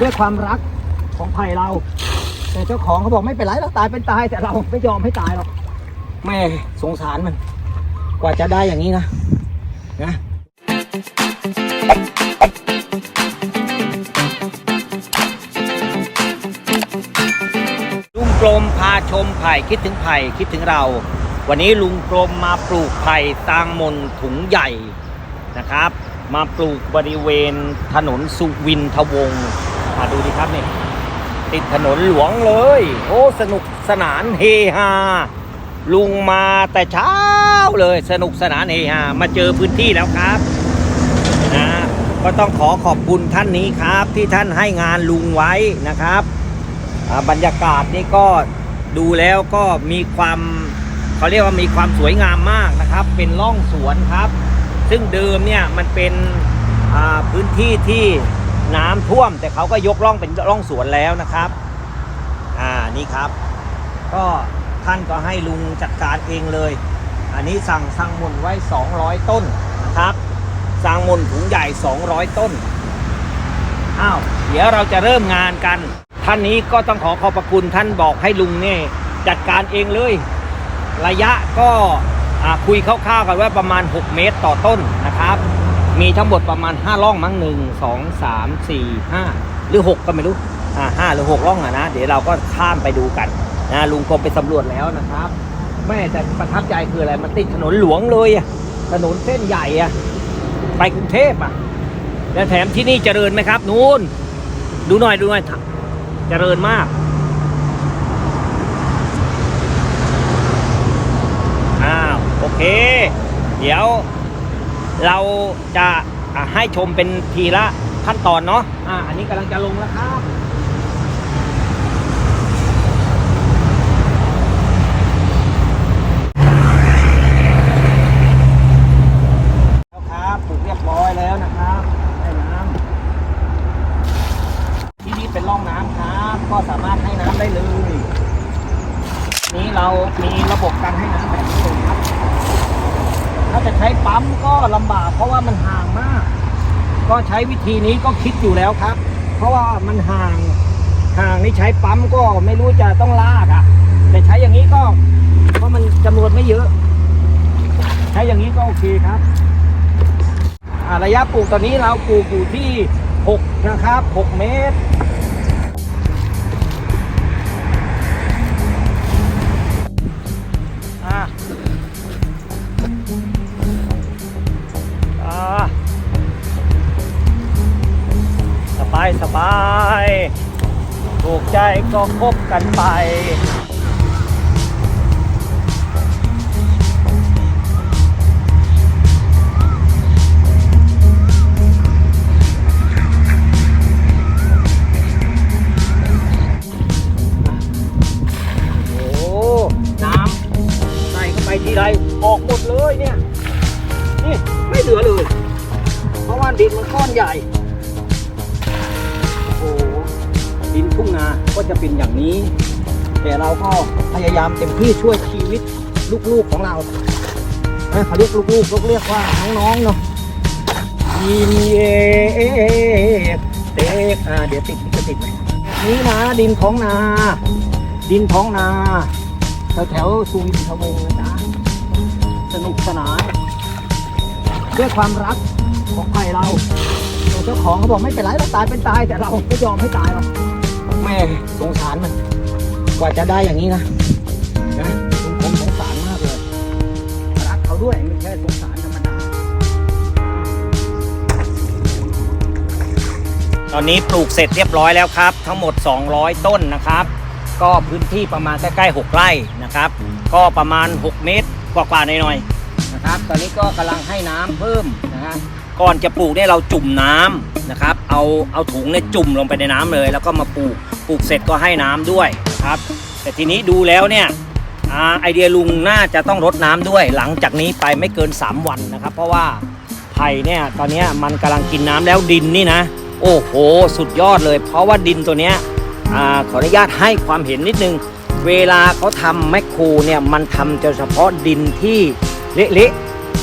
ด้วยความรักของไผ่เรา แต่เจ้าของเขาบอกไม่เป็นไรเราตายเป็นตายแต่เราไม่ยอมให้ตายหรอกแม่สงสารมัน กว่าจะได้อย่างนี้นะนะลุงกลมพาชมไผ่คิดถึงไผ่คิดถึงเรา วันนี้ลุงกลมมาปลูกไผ่ตางมนถุงใหญ่นะครับ มาปลูกบริเวณถนนสุวินทวงศ์ มาดูดิครับนี่ ติดถนนหลวงเลย โอ้สนุกสนานเฮฮาลุงมาแต่เช้าเลย สนุกสนานเฮฮามาเจอพื้นที่แล้วครับนะก็ต้องขอขอบคุณท่านนี้ครับ ที่ท่านให้งานลุงไว้นะครับบรรยากาศนี่ก็ดูแล้วก็มีความเขาเรียกว่ามีความสวยงามมากนะครับ เป็นร่องสวนครับ ซึ่งเดิมเนี่ยมันเป็นพื้นที่ที่ น้ำท่วม แต่เขาก็ยกร่องเป็นร่องสวนแล้วนะครับ อ่านี่ครับ ก็ท่านก็ให้ลุงจัดการเองเลย อันนี้สั่งสั่งมนไว้ 200 ต้นนะครับ สั่งมนถุงใหญ่ 200 ต้นอ้าวเดี๋ยวเราจะเริ่มงานกัน ท่านนี้ก็ต้องขอขอบพระคุณท่านบอกให้ลุงเนี่ยจัดการเองเลย ระยะก็คุยคร่าวๆกันว่าประมาณ 6 เมตรต่อต้นนะครับ มีทั้งหมดประมาณ 5 ร่องมั้ง1 2 3 4 5หรือ 6 ก็ไม่รู้อ่าห้าหรือ 6 ร่องอะนะ เดี๋ยวเราก็ข้ามไปดูกันนะลุงกรมไปสำรวจแล้วนะครับ แม่แต่ประทับใจคืออะไร มันติดถนนหลวงเลยอะถนนเส้นใหญ่อะไปกรุงเทพอะและแถมที่นี่เจริญไหมครับนู่นดูหน่อยดูหน่อยเจริญมากอ้าวโอเค เดี๋ยว เราจะให้ชมเป็นทีละขั้นตอนเนาะอ่าอันนี้กำลังจะลงแล้วครับเรียบร้อยแล้วนะครับให้น้ำที่นี่เป็นร่องน้ำครับก็สามารถให้น้ำได้เลยนี้เรามีระบบการให้น้ำแบบนี้เลยครับ ถ้าจะใช้ปั๊มก็ลำบาก เพราะว่ามันห่างมาก ก็ใช้วิธีนี้ก็คิดอยู่แล้วครับ เพราะว่ามันห่างห่างนี่ใช้ปั๊มก็ไม่รู้จะต้องลากอะ่ะ แต่ใช้อย่างนี้ก็เพราะมันจำนวนไม่เยอะ ใช้อย่างนี้ก็โอเคครับระยะปลูกตอนนี้เราปลูกอยู่ที่ 6 นะครับ 6 เมตร สบายถูกใจก็คบกันไป โอ้ น้ำใส่เข้าไปทีไรออกหมดเลยเนี่ย นี่ ไม่เหลือเลย เพราะว่าดินมันก้อนใหญ่ ดินทุ่งนาก็จะเป็นอย่างนี้ แต่เราก็พยายามเต็มที่ช่วยชีวิตลูกๆของเราเอ้ยเขาเรียกลูกๆเขาเรียกว่าน้องๆเนาะยีนเอเต็กอ่าเดี๋ยวติดจะติดไหมนี่นะดินของนา ดินท้องนาแถวแถวๆสุวินทวงนะจ๊ะสนุกสนานด้วยความรักของไผ่เราเจ้าของเขาบอกไม่เป็นไรเราตายเป็นตายแต่เราไม่ยอมให้ตายหรอก แม่สงสารมันกว่าจะได้อย่างนี้นะนะผมสงสารมากเลยรักเขาด้วยไม่ใช่สงสารธรรมดาตอนนี้ปลูกเสร็จเรียบร้อยแล้วครับ ทั้งหมด 200 ต้นนะครับ ก็พื้นที่ประมาณใกล้ๆ6ไร่นะครับ ก็ประมาณ 6 เมตรกว่าๆหน่อยๆนะครับ ตอนนี้ก็กำลังให้น้ำเพิ่มนะฮะก่อนจะปลูกเนี่ยเราจุ่มน้ำนะครับ เอาเอาถุงเนี่ยจุ่มลงไปในน้ำเลย แล้วก็มาปลูก ปลูกเสร็จก็ให้น้ำด้วยครับ แต่ทีนี้ดูแล้วเนี่ยอไอเดียลุงน่าจะต้องรดน้ำด้วย หลังจากนี้ไปไม่เกิน 3 วันนะครับ เพราะว่าไผ่เนี่ยตอนนี้มันกำลังกินน้ำแล้วดินนี่นะ โอ้โห สุดยอดเลย เพราะว่าดินตัวเนี้ยอขออนุญาตให้ความเห็นนิดนึง เวลาเขาทำแมคโครเนี่ยมันทำเฉพาะดินที่เละ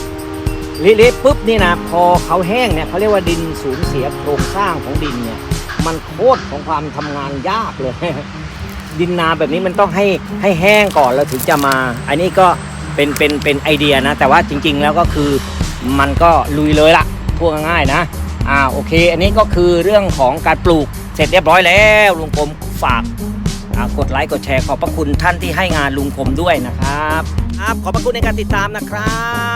ๆเละๆปุ๊บนี่นะพอเขาแห้งเนี่ยเขาเรียกว่าดินสูญเสียโครงสร้างของดินเนี่ย มันโคตรของความทำงานยากเลย ดินนาแบบนี้มันต้องให้ให้แห้งก่อนแล้วถึงจะมา อันนี้ก็เป็นเป็นเป็นไอเดียนะ แต่ว่าจริง ๆ แล้วก็คือมันก็ลุยเลยละพูดง่ายๆนะอ่าโอเค อันนี้ก็คือเรื่องของการปลูกเสร็จเรียบร้อยแล้วลุงผมฝากกดไลค์กดแชร์ขอบพระคุณท่านที่ให้งานลุงผมด้วยนะครับ ครับขอบพระคุณในการติดตามนะครับ